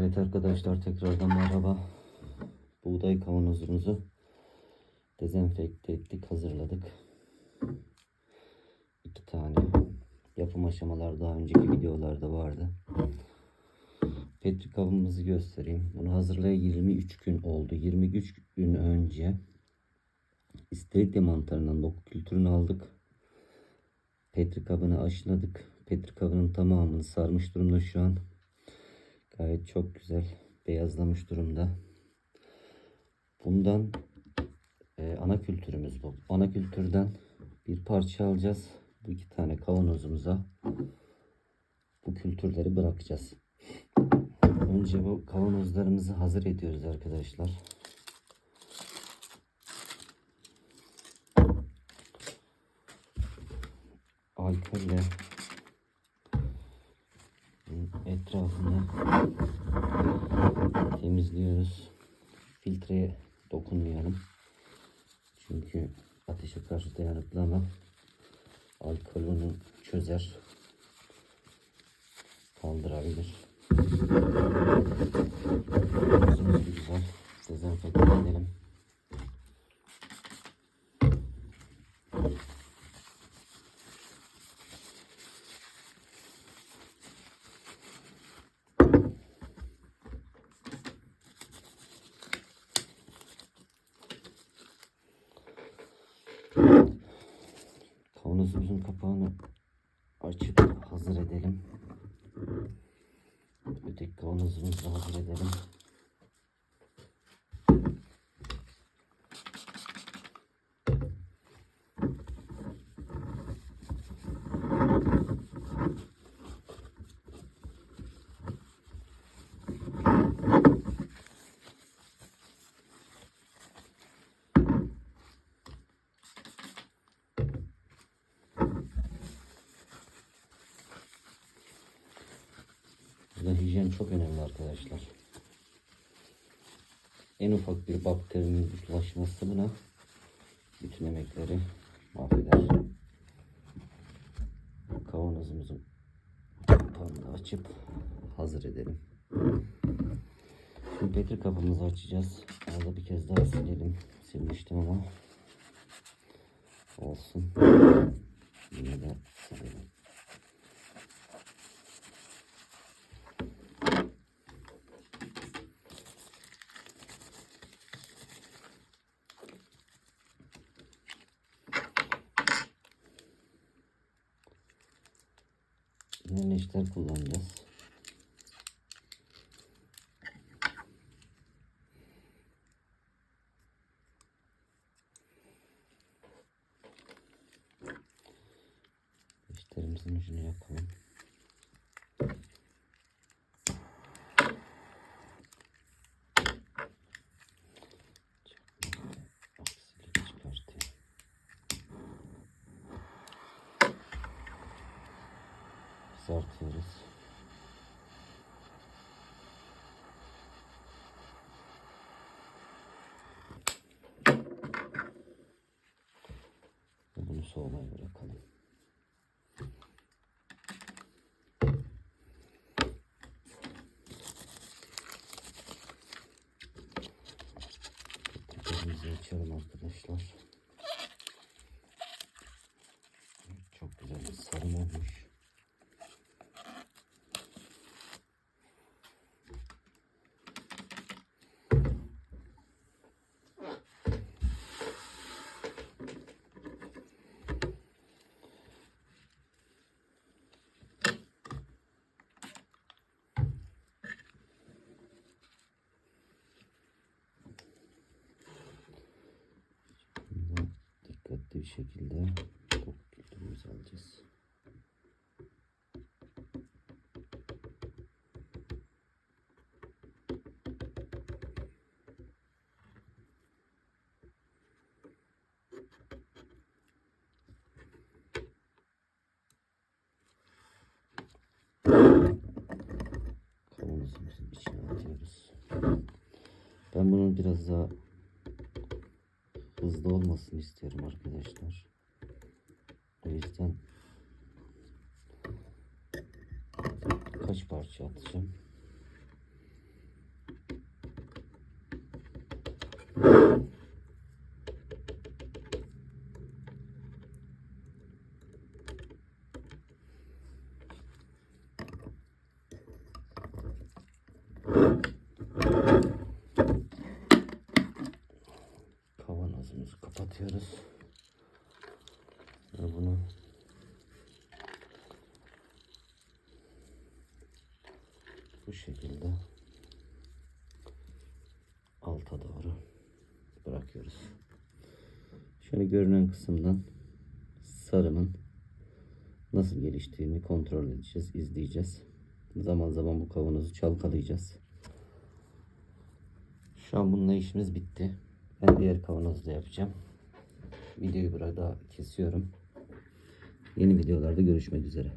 Evet arkadaşlar tekrardan merhaba. Buğday kavanozumuzu dezenfekte ettik, hazırladık. İki tane yapım aşamaları daha önceki videolarda vardı. Petri kabımızı göstereyim. Bunu hazırlayalı 23 gün oldu. 23 gün önce istiridye mantarından doku kültürünü aldık. Petri kabını aşıladık. Petri kabının tamamını sarmış durumda şu an. Gayet çok güzel beyazlamış durumda. Bundan e, ana kültürümüz bu. Ana kültürden bir parça alacağız. Bu iki tane kavanozumuza bu kültürleri bırakacağız. Önce bu kavanozlarımızı hazır ediyoruz arkadaşlar. Alkolle etrafını temizliyoruz. Filtreye dokunmayalım. Çünkü ateşe karşı dayanıklı ama alkol çözer. Kaldırabilir. Yüzümüzü bir güzel dezenfekte edelim. Kavanozumuzun kapağını açıp hazır edelim. Öteki kavanozumuzu hazır edelim. Burada hijyen çok önemli arkadaşlar. En ufak bir bakterinin bulaşması buna bütün emekleri mahveder. Kavanozumuzun kapağını açıp hazır edelim. Şimdi petri kapımızı açacağız. Arada bir kez daha silelim. Silmiştim ama olsun. Yine de silelim. Neşter kullanacağız. Neşterimizin ucunu yakalım. Kızartıyoruz. Ve Bunu soğumaya bırakalım. Petriklerimizi açalım arkadaşlar. Çok güzel bir sarım olmuş. Bunu dikkatli bir şekilde koku kültürümüzü alacağız. Kavanozumuzun içine atıyoruz. Ben bunun biraz daha hızlı olmasını isterim arkadaşlar. O yüzden kaç parça atacağım? Kapatıyoruz. Ve bunu bu şekilde alta doğru bırakıyoruz. Şöyle görünen kısımdan sarımın nasıl geliştiğini kontrol edeceğiz, izleyeceğiz. Zaman zaman bu kavanozu çalkalayacağız. Şu an bununla işimiz bitti. Ben diğer kavanozu da yapacağım. Videoyu burada kesiyorum. Yeni videolarda görüşmek üzere.